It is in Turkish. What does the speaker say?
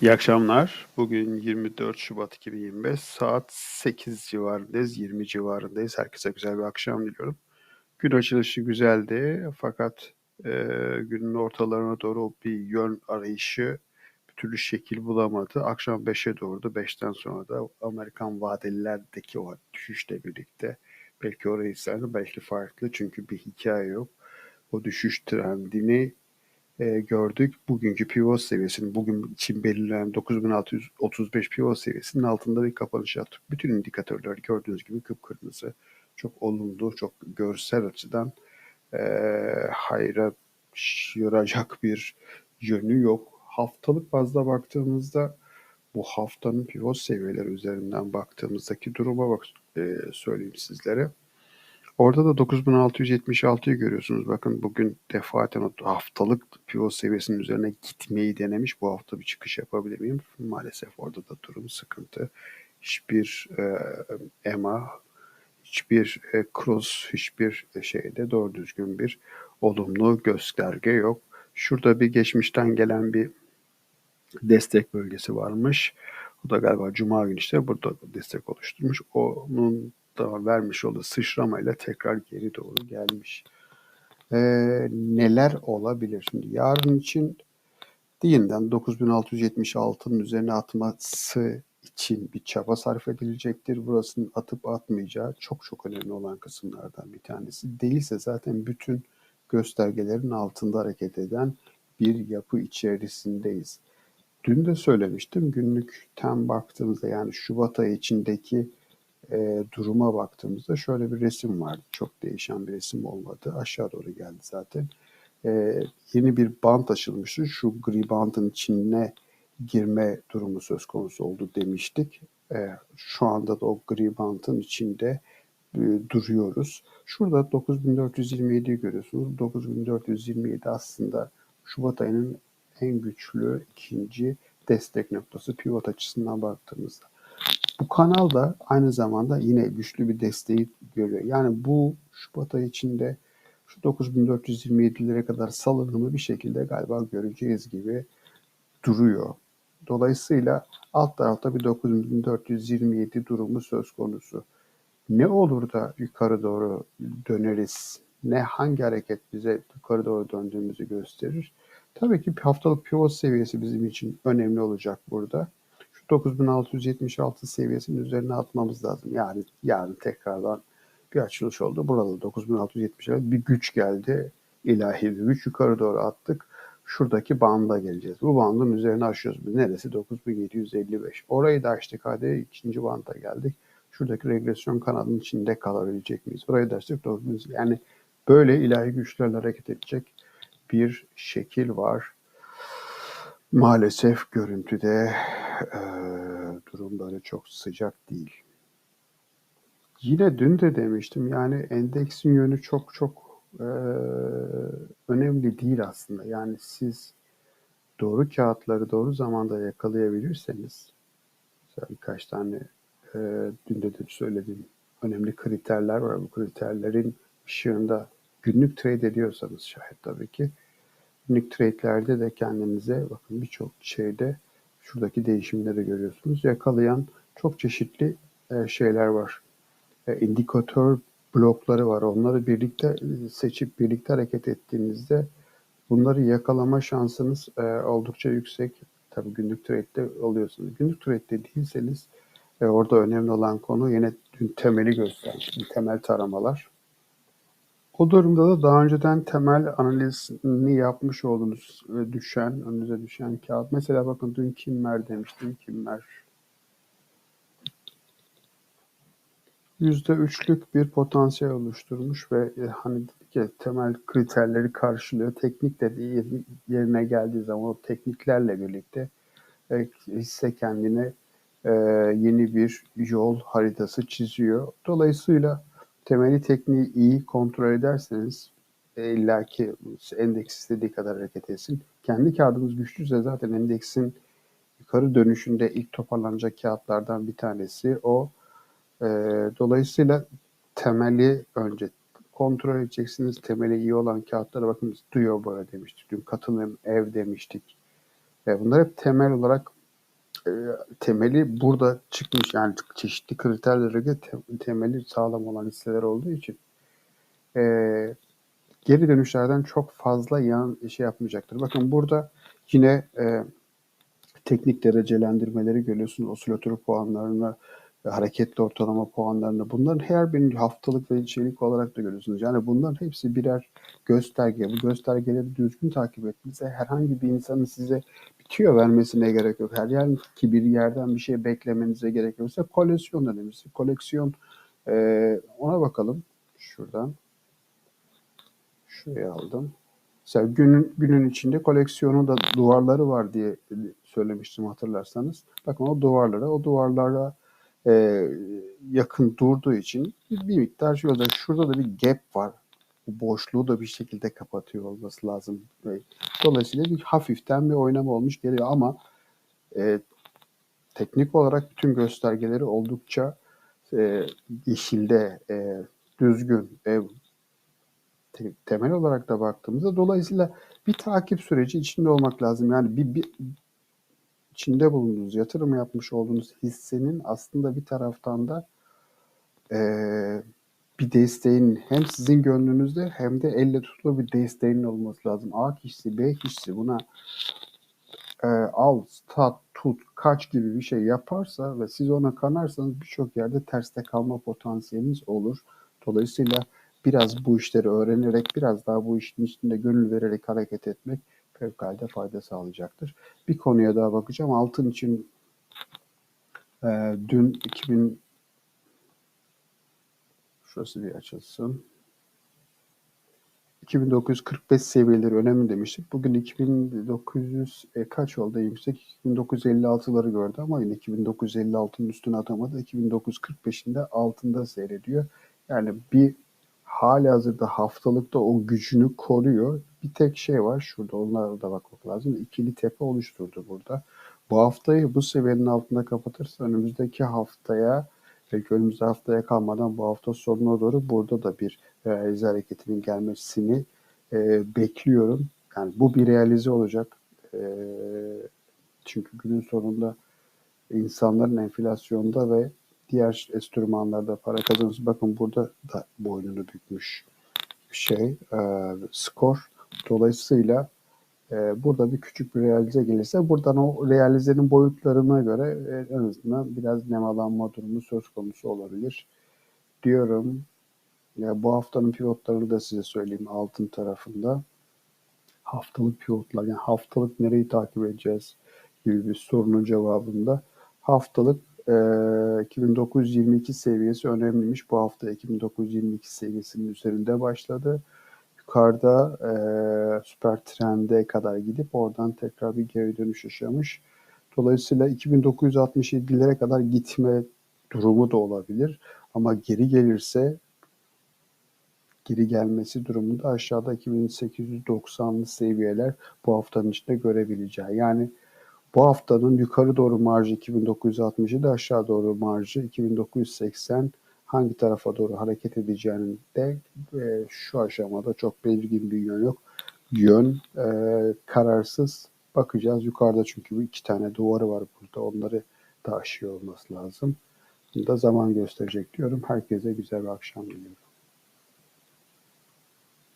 İyi akşamlar. Bugün 24 Şubat 2025 saat 8 civarındayız, 20 civarındayız. Herkese güzel bir akşam diliyorum. Gün açılışı güzeldi fakat e, günün ortalarına doğru bir yön arayışı bir türlü şekil bulamadı. Akşam 5'e doğru da 5'ten sonra da Amerikan vadelilerdeki o düşüşle birlikte belki orayı belki farklı çünkü bir hikaye yok. O düşüş trendini e, gördük. Bugünkü pivot seviyesinin bugün için belirlenen 9635 pivot seviyesinin altında bir kapanış yaptık. Bütün indikatörler gördüğünüz gibi kıpkırmızı. Çok olumlu, çok görsel açıdan e, hayra yoracak bir yönü yok. Haftalık bazda baktığımızda bu haftanın pivot seviyeleri üzerinden baktığımızdaki duruma bak e, söyleyeyim sizlere. Orada da 9676'yı görüyorsunuz. Bakın bugün defaten haftalık pivot seviyesinin üzerine gitmeyi denemiş. Bu hafta bir çıkış yapabilir miyim? Maalesef orada da durum sıkıntı. Hiçbir e, EMA, hiçbir e, cross, hiçbir şeyde doğru düzgün bir olumlu gösterge yok. Şurada bir geçmişten gelen bir destek bölgesi varmış. O da galiba Cuma günü işte burada destek oluşturmuş. Onun da vermiş olduğu sıçramayla tekrar geri doğru gelmiş. Ee, neler olabilir? Şimdi yarın için yeniden 9676'nın üzerine atması için bir çaba sarf edilecektir. Burasının atıp atmayacağı çok çok önemli olan kısımlardan bir tanesi. Değilse zaten bütün göstergelerin altında hareket eden bir yapı içerisindeyiz. Dün de söylemiştim günlükten baktığımızda yani Şubat ayı içindeki e, duruma baktığımızda şöyle bir resim vardı. Çok değişen bir resim olmadı. Aşağı doğru geldi zaten. E, yeni bir bant açılmıştı. Şu gri bantın içine girme durumu söz konusu oldu demiştik. E, şu anda da o gri bantın içinde e, duruyoruz. Şurada 9427'yi görüyorsunuz. 9427 aslında Şubat ayının en güçlü ikinci destek noktası pivot açısından baktığımızda. Bu kanal da aynı zamanda yine güçlü bir desteği görüyor. Yani bu Şubat ayı içinde şu 9427'lere kadar salınımı bir şekilde galiba göreceğiz gibi duruyor. Dolayısıyla alt tarafta bir 9427 durumu söz konusu. Ne olur da yukarı doğru döneriz? Ne hangi hareket bize yukarı doğru döndüğümüzü gösterir? Tabii ki haftalık pivot seviyesi bizim için önemli olacak burada. 9676 seviyesinin üzerine atmamız lazım. Yani yarın tekrardan bir açılış oldu. Burada 9670 bir güç geldi. İlahi bir güç yukarı doğru attık. Şuradaki banda geleceğiz. Bu bandın üzerine aşıyoruz. Neresi? 9755. Orayı da açtık. Hadi ikinci banda geldik. Şuradaki regresyon kanalının içinde kalabilecek miyiz? Burayı da açtık. Yani böyle ilahi güçlerle hareket edecek bir şekil var. Maalesef görüntüde e, durum böyle çok sıcak değil. Yine dün de demiştim yani endeksin yönü çok çok e, önemli değil aslında. Yani siz doğru kağıtları doğru zamanda yakalayabilirseniz mesela birkaç tane e, dün de, de söylediğim önemli kriterler var. Bu kriterlerin ışığında günlük trade ediyorsanız şayet tabii ki günlük trade'lerde de kendinize bakın birçok şeyde şuradaki değişimleri görüyorsunuz. Yakalayan çok çeşitli e, şeyler var. E, indikatör blokları var. Onları birlikte e, seçip birlikte hareket ettiğinizde bunları yakalama şansınız oldukça yüksek. Tabii günlük trade'de oluyorsunuz. Günlük trade'de değilseniz orada önemli olan konu yine dün temeli göstermiştim. Temel taramalar. O durumda da daha önceden temel analizini yapmış olduğunuz e, düşen, önünüze düşen kağıt. Mesela bakın dün kimler demiştim, kimler. %3'lük bir potansiyel oluşturmuş ve e, hani dedik ya temel kriterleri karşılıyor. Teknik de yerine geldiği zaman o tekniklerle birlikte e, hisse kendine yeni bir yol haritası çiziyor. Dolayısıyla temeli tekniği iyi kontrol ederseniz e, illa ki endeks istediği kadar hareket etsin. Kendi kağıdımız güçlüyse zaten endeksin yukarı dönüşünde ilk toparlanacak kağıtlardan bir tanesi o. E, dolayısıyla temeli önce kontrol edeceksiniz. Temeli iyi olan kağıtlara bakın duyo böyle demiştik. Dün katılım ev demiştik. E, bunlar hep temel olarak temeli burada çıkmış. Yani çeşitli kriterlere göre te- temeli sağlam olan hisseler olduğu için e, geri dönüşlerden çok fazla yan şey yapmayacaktır. Bakın burada yine e, teknik derecelendirmeleri görüyorsunuz. Osilatör puanlarını, hareketli ortalama puanlarını. Bunların her birini haftalık ve çeyrek olarak da görüyorsunuz. Yani bunların hepsi birer gösterge. Bu göstergeleri düzgün takip ettiğinizde herhangi bir insanın size bitiyor vermesine gerek yok. Her yer ki bir yerden bir şey beklemenize gerek yoksa koleksiyon önemlisi. Koleksiyon e, ona bakalım şuradan. Şuraya aldım. Mesela günün, günün içinde koleksiyonun da duvarları var diye söylemiştim hatırlarsanız. Bakın o duvarlara, o duvarlara e, yakın durduğu için bir miktar şurada, şurada da bir gap var. Bu boşluğu da bir şekilde kapatıyor olması lazım. Dolayısıyla bir hafiften bir oynama olmuş geliyor ama e, teknik olarak bütün göstergeleri oldukça e, yeşilde, e, düzgün, e, te- temel olarak da baktığımızda dolayısıyla bir takip süreci içinde olmak lazım. Yani bir, bir içinde bulunduğunuz, yatırım yapmış olduğunuz hissenin aslında bir taraftan da eee, bir desteğin hem sizin gönlünüzde hem de elle tutulur bir desteğinin olması lazım. A kişisi, B kişisi buna e, al, sat, tut, kaç gibi bir şey yaparsa ve siz ona kanarsanız birçok yerde terste kalma potansiyeliniz olur. Dolayısıyla biraz bu işleri öğrenerek, biraz daha bu işin içinde gönül vererek hareket etmek fevkalade fayda sağlayacaktır. Bir konuya daha bakacağım. Altın için e, dün 2000 şurası bir açılsın. 2945 seviyeleri önemli demiştik. Bugün 2900 e, kaç oldu yüksek? 2956'ları gördü ama yine 2956'nın üstüne atamadı. 2945'in de altında seyrediyor. Yani bir hali hazırda haftalıkta o gücünü koruyor. Bir tek şey var şurada onlara da bakmak lazım. İkili tepe oluşturdu burada. Bu haftayı bu seviyenin altında kapatırsa önümüzdeki haftaya belki önümüzdeki haftaya kalmadan bu hafta sonuna doğru burada da bir realize hareketinin gelmesini e, bekliyorum. Yani bu bir realize olacak. E, çünkü günün sonunda insanların enflasyonda ve diğer enstrümanlarda para kazanması bakın burada da boynunu bükmüş şey e, skor. Dolayısıyla e, burada bir küçük bir realize gelirse buradan o realizenin boyutlarına göre e, en azından biraz nemalanma durumu söz konusu olabilir diyorum. Ya bu haftanın pivotlarını da size söyleyeyim altın tarafında. Haftalık pivotlar yani haftalık nereyi takip edeceğiz gibi bir sorunun cevabında haftalık e, 2922 seviyesi önemliymiş. Bu hafta 2922 seviyesinin üzerinde başladı. Yukarıda e, süper trende kadar gidip oradan tekrar bir geri dönüş yaşamış. Dolayısıyla 2967'lere kadar gitme durumu da olabilir. Ama geri gelirse geri gelmesi durumunda aşağıda 2890'lı seviyeler bu haftanın içinde görebileceği. Yani bu haftanın yukarı doğru marjı 2967 aşağı doğru marjı 2980 hangi tarafa doğru hareket edeceğinin de e, şu aşamada çok belirgin bir yön yok. Yön e, kararsız bakacağız. Yukarıda çünkü bu iki tane duvarı var burada. Onları da aşıyor olması lazım. Bunu da zaman gösterecek diyorum. Herkese güzel bir akşam diliyorum.